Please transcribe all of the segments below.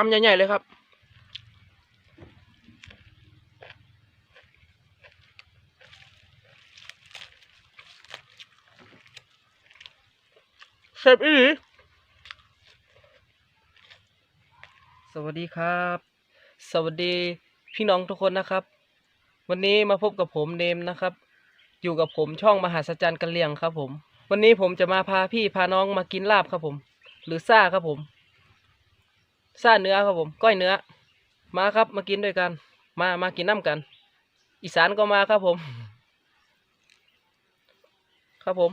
กำใหญ่ๆเลยครับ เซฟอีสวัสดีครับ สวัสดีพี่น้องทุกคนนะครับ วันนี้มาพบกับผมเนมนะครับ อยู่กับผมช่องมหาสจรรย์กันเลียงครับผม วันนี้ผมจะมาพาพี่พาน้องมากินลาบครับผม หรือซ่าครับผม ซ่าเนื้อครับผม ก้อยเนื้อ มาครับมากินด้วยกัน มามากินน้ำกัน อีสานก็มาครับผม ครับผม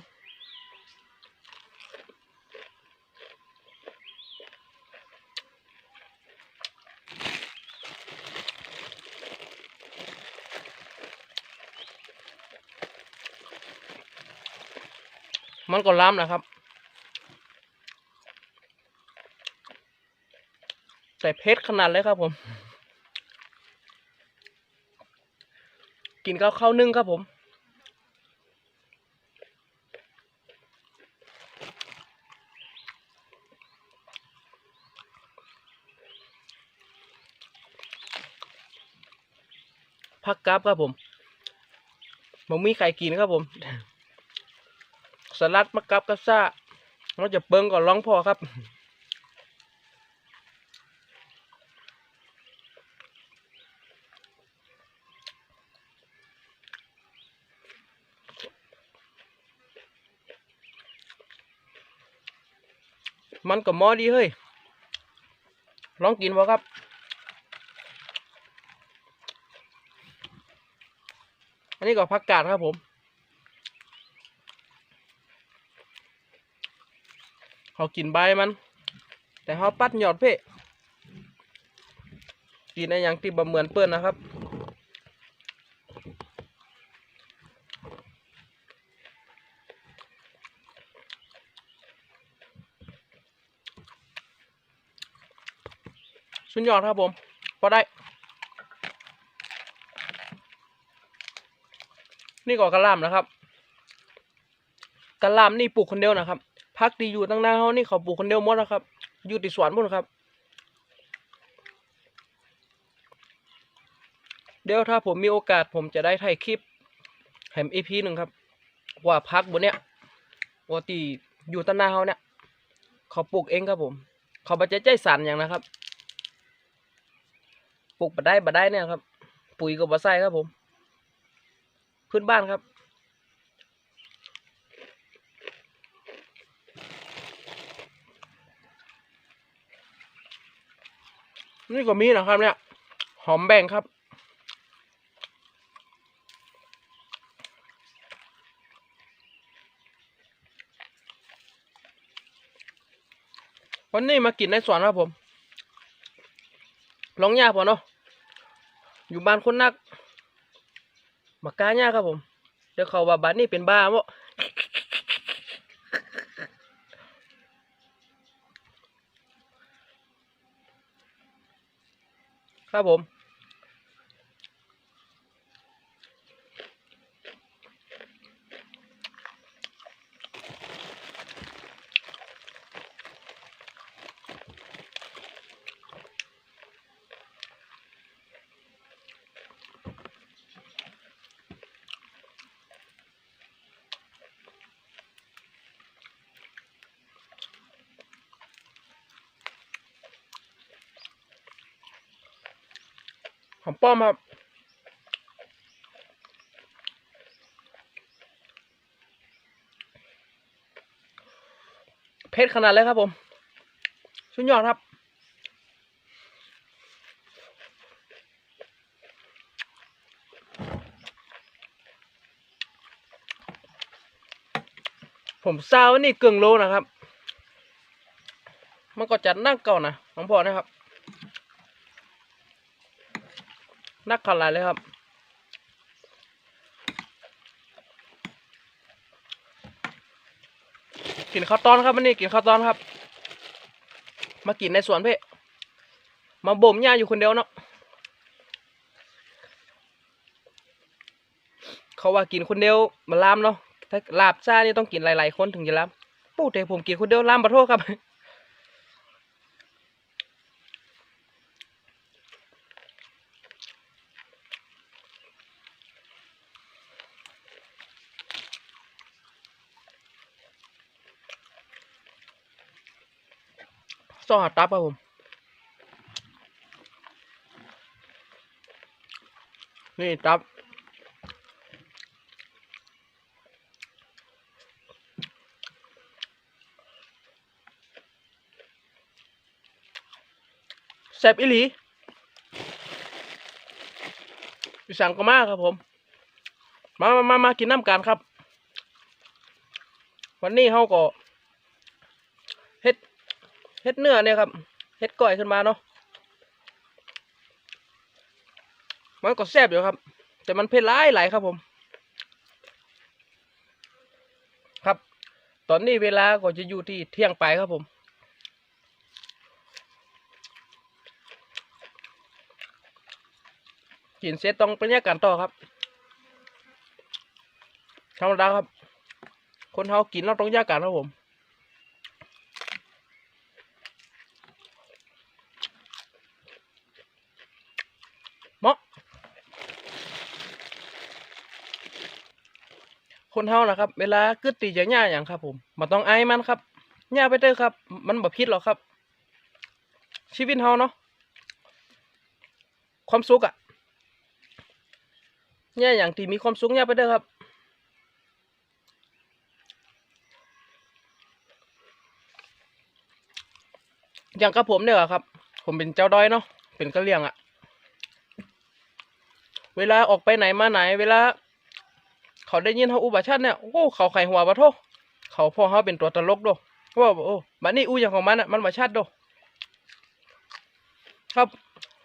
มันก็ล้ำนะครับ แต่เผ็ดขนาดเลยครับผม กินข้าวข้าวนึ่งครับผมพักกราฟครับผมผมมีไข่กินครับผม สลัดมะกับกับซ่าเราจะเบิ้งก่อนร้องพอครับ มันกับมอดีเฮ้ย ลองกินบ่ครับ อันนี้ก็ผักกาดครับผม เขากินใบมัน แต่เขาปัดหยอดเพ่กินในอย่างที่บะเหมือนเปื้อนนะครับ สุดยอดครับผมพอได้ นี่ก็กระหลำนะครับกระหลำนี่ปลูกคนเดียวนะครับพักดีอยู่ตั้งหน้าเขานี่เขาปลูกคนเดียวหมดนะครับ อยู่ติดสวนหมดครับเดี๋ยวถ้าผมมีโอกาสผมจะได้ถ่ายคลิปแถมอีพีหนึ่งครับ ว่าพักบนเนี้ยว่าตีอยู่ตั้งหน้าเขาเนี่ยเขาปลูกเองครับผม เขาบัจใจสันอย่างนะครับ ปลูกบัได้บัได้เนี่ยครับ ปุ๋ยกับบะไส้ครับผม พื้นบ้านครับ นี่ก็มีนะครับเนี่ย หอมแบ่งครับวันนี้มากินในสวนครับผม ลองยากพอเนาะอยู่บ้านคนนักมาก้ายากครับผม เดี๋ยวเขาว่าบ้านนี้เป็นบ้าบ่ครับผม หอมป้อมครับเพชรขนาดเลยครับผม สุดยอดครับ ผมซาวนี่เกึ่งโลนะครับ มันก็จะนั่งเก่านะของพ่อนะครับ นักขนาดเลยครับ กินข้าวตอนครับวันนี้กินข้าวตอนครับ มากินในสวนเพ่มาบ่มหญ้าอยู่คนเดียวเนาะเขาว่ากินคนเดียวมาลามเนาะถ้าลาบซ่านี่ต้องกินหลายๆคนถึงจะลามปูแต่ผมกินคนเดียวลามขอโทษครับ ซอสตับครับผมนี่ตับ แซ่บอีหลีพี่สั่งก็มากครับผม มามามามากินน้ำกันครับ วันนี้เขาก็ เฮ็ดเนื้อเนี่ยครับเฮ็ดก้อยขึ้นมาเนาะมันก็แซ่บอยู่ครับ แต่มันเผ็ดร้ายหลายครับผม ครับ ตอนนี้เวลาก็จะอยู่ที่เที่ยงไปครับผมกินเสร็จต้องไปแยกกันต่อครับธรรมดาครับ คนเขากินเราต้องแยกกันครับผม เหมาะ คนเฮานะครับ เวลากึดตีจะย่าอย่างครับ ผมมันต้องไอายมันครับย่าไปเถอะครับ มันบ่พิษหรอกครับ ชีวิตเฮาเนาะความสุขอะย่าอย่างที่มีความสุขย่าไปเถอะครับอย่างกับผมเนี่ยครับ ผมเป็นเจ้าดอยเนาะเป็นกระเหรี่ยงอะเวลาออกไปไหนมาไหน เวลา เขาได้ยินเขาอุบัติชาติเนี่ยโอ้เขาไข่หัวบะโทเขาพ่อเขาเป็นตัวตลกโดว่าโอ้บัดนี้อู้อย่างของมันอะมันบาชาติโดครับ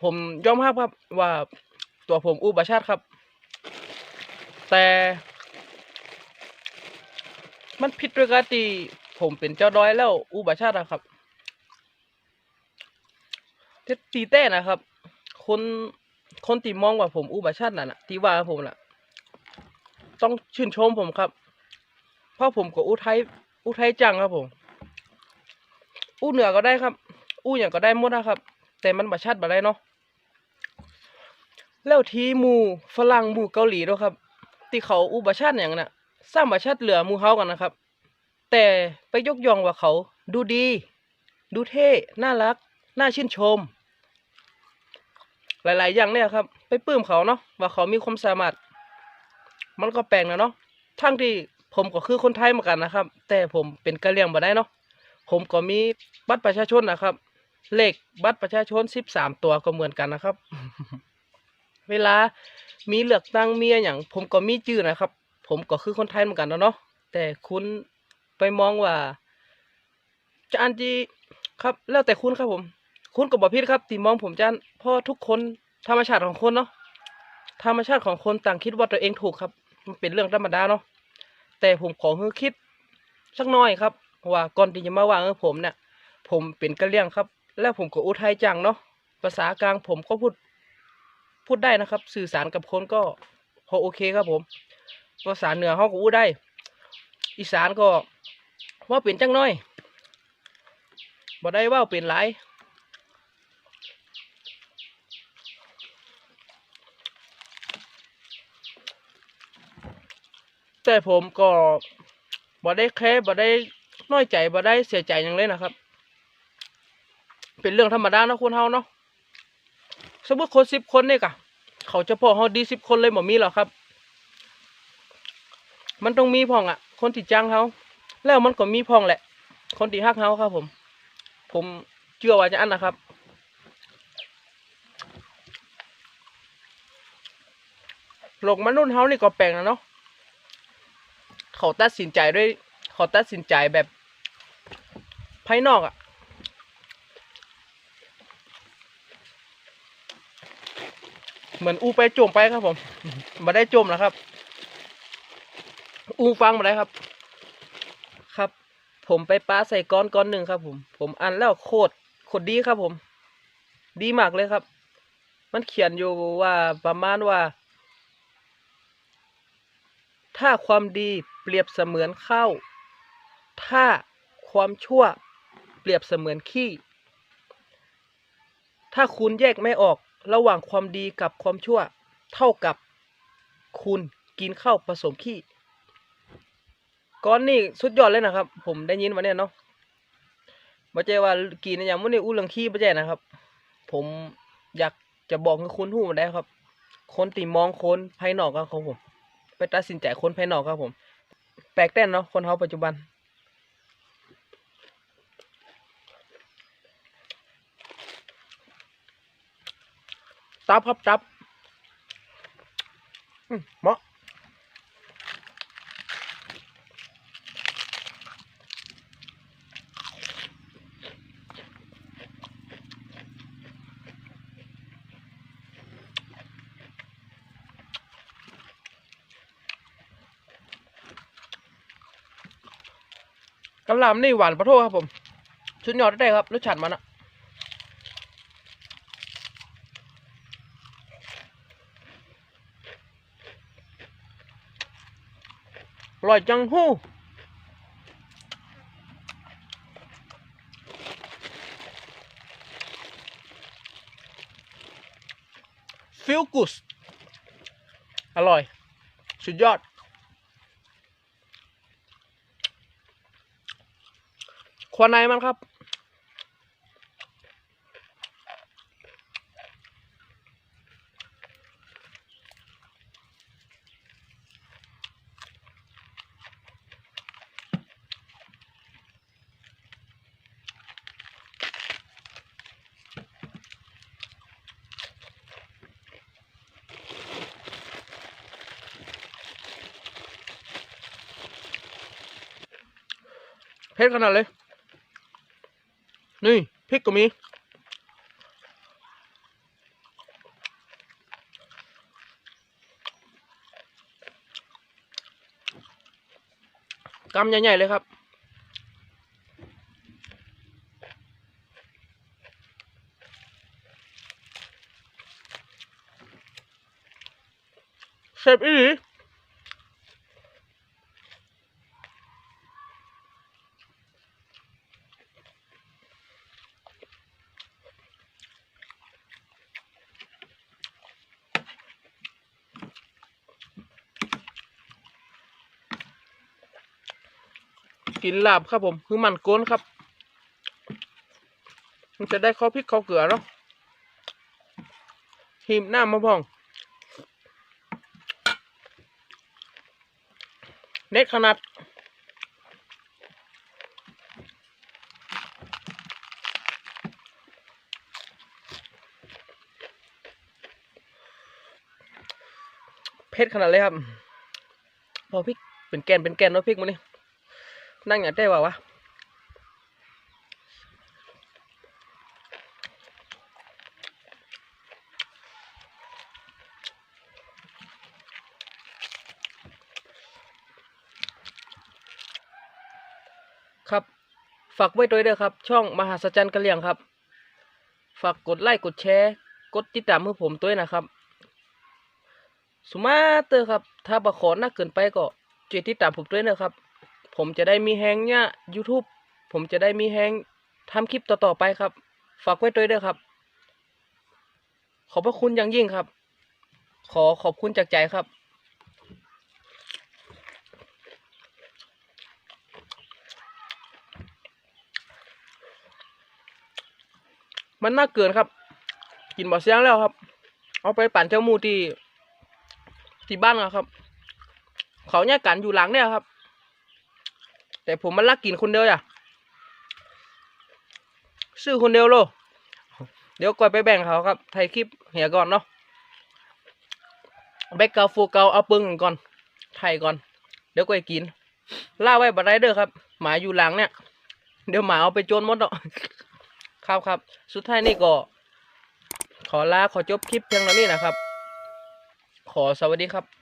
ผมยอมรับครับว่าตัวผมอู้บาชาติครับ แต่มันผิดด้วยกันที่ผมเป็นเจ้าดอยแล้วอู้บาชาติอะครับเทตีแต้นะครับ คนคนที่มองว่าผมอู้บาชาตินั่นน่ะที่ว่าผมน่ะ ต้องชื่นชมผมครับเพราะผมก็อู้ไทยอู้ไทยจังครับผม อู้เหนือก็ได้ครับ อู้อย่างก็ได้หมดนะครับ แต่มันบาชัดบาได้เนาะแล้วทีหมู่ฝรั่งหมู่เกาหลีด้วยครับที่เขาอู้บาชัดอย่างน่ะสร้างบาชัดเหลือหมู่เฮากันนะครับ แต่ไปยกย่องว่าเขาดูดี ดูเท่น่ารัก น่าชื่นชม หลาย ๆ อย่างเนี่ยครับ ไปปลื้มเขาเนาะว่าเขามีความสามารถ มันก็แปลกนะเนาะทั้งที่ผมก็คือคนไทยเหมือนกันนะครับ แต่ผมเป็นกะเหรี่ยงบ่ได้เนาะผมก็มีบัตรประชาชนนะครับ เลขบัตรประชาชนสิบสามตัวก็เหมือนกันนะครับ เวลามีเลือกตั้งเมียอย่าง ผมก็มีชื่อนะครับ ผมก็คือคนไทยเหมือนกันนะเนาะแต่คุณไปมองว่าจะอันที่ครับ แล้วแต่คุณครับผม คุณก็บอกผิดครับที่มองผมจะอันเพราะทุกคนธรรมชาติของคนเนาะธรรมชาติของคนต่างคิดว่าตัวเองถูกครับ มันเป็นเรื่องธรรมดาเนาะแต่ผมขอให้คิดสักหน่อยครับว่าก่อนที่จะมาว่าเออผมเนี่ยผมเป็นกะเหรี่ยงครับ แล้วผมก็อุทัยจังเนาะภาษากลางผมก็พูดพูดได้นะครับ สื่อสารกับคนก็พอโอเคครับผมภาษาเหนือเขาก็อู้ได้ อีสานก็ว่าเป็นจังน้อยบ่ได้ว่าเป็นหลาย แต่ผมก็บ่ได้แค่บ่ได้น้อยใจบ่ได้เสียใจอย่างเลยนะครับ เป็นเรื่องธรรมดาเนาะคนเฮาเนาะสมมติคนสิบคนเนี่ยกะ เขาจะพอเฮาดีสิบคนเลยบ่มีหรอครับ มันต้องมีพ่องอะ คนที่จ้างเขาแล้วมันก็มีพ่องแหละ คนที่ฮักเขาครับผม ผมเชื่อว่าจะอันนะครับโลกมนุษย์เฮานี่ก็แปลกนะเนาะ เขาตัดสินใจด้วย เขาตัดสินใจแบบภายนอกอะ่ะเหมือนอูไปจมไปครับผมมาได้จมนะครับ อูฟังมาได้ครับ ครับ ผมไปปลาใส่ก้อนก้อนหนึ่งครับ ผม ผมอ่านแล้วโคตรโคตรดีครับผม ดีมากเลยครับ มันเขียนอยู่ว่าประมาณว่า ถ้าความดี รียบเสมือนข้าวถ้าความชั่วเปรียบเสมือนขี้ ถ้าคุณแยกไม่ออกระหว่างความดีกับความชั่ว เท่ากับคุณกินข้าวผสมขี้ก้อนนี่สุดยอดเลยนะครับ ผมได้ยินมาเนี่ยเนาะบ่ใจว่ากินอย่างมื้อนี้อู้เรื่องขี้บ่ใจนะครับ ผมอยากจะบอกให้คุณฮู้ได้ครับ คนที่มองคนภายนอกครับผม ไปตัดสินใจคนภายนอกครับผม แปลกแต้นเนาะคนเขาปัจจุบัน ตับครับตับมเหมาะ กะหล่ำนี่หวานปะโทครับผมชุดยอดได้ครับรสชาติมันอะอร่อยจังฮู้ฟิลกุสอร่อย สุดยอด วันในมันครับเผ็ดข นี่พริกก็มี กำใหญ่ ๆ เลยครับเสร็จอี กินลาบครับผมคือมันโกนครับ มันจะได้ข้าพริกข้าเกลือเนาะหิมหน้ามาพองเน็ตขนาดเผ็ดขนาดเลยครับพอพริกเป็นแกนเป็นแกนเนาะพริกมันนี่ นั่งอย่างได้ว่าวะครับ ฝากไว้ด้วยเด้อครับ ช่องมหาสจรรย์กะเหลี่ยงครับ ฝากกดไลค์กดแชร์ กดติดตามให้ผมด้วยนะครับ สุมาเตอร์ครับ ถ้าบะขอนักเกินไปก็ช่วยติดตามผมด้วยนะครับ ผมจะได้มีแฮงเนี่ย YouTube ผมจะได้มีแฮงทำคลิปต่อๆไปครับ ฝากไว้ด้วยเด้อครับ ขอบพระคุณอย่างยิ่งครับ ขอขอบคุณจากใจครับมันน่าเกินครับ กินบ่เสียงแล้วครับ เอาไปปั่นเจ้ามูที่ที่บ้านนะครับ เขาเนี่ยกันอยู่หลังเนี่ยครับ แต่ผมมันลักกินคนเดียวอะซื้อคนเดียวโลเดี๋ยวก่อยไปแบ่งเขาครับไทยคลิปเหียก่อนเนาะแบกเกาฟูเกาเอาปึ้งก่อนไทยก่อน เดี๋ยวก่อยกินล่าไว้บัดไรเด้อครับ หมาอยู่หลังเนี่ย เดี๋ยวหมาเอาไปโจนมดเนาะครับครับ สุดท้ายนี่ก็ ขอลาขอจบคลิปเพียงเท่านี้นะครับ ขอสวัสดีครับ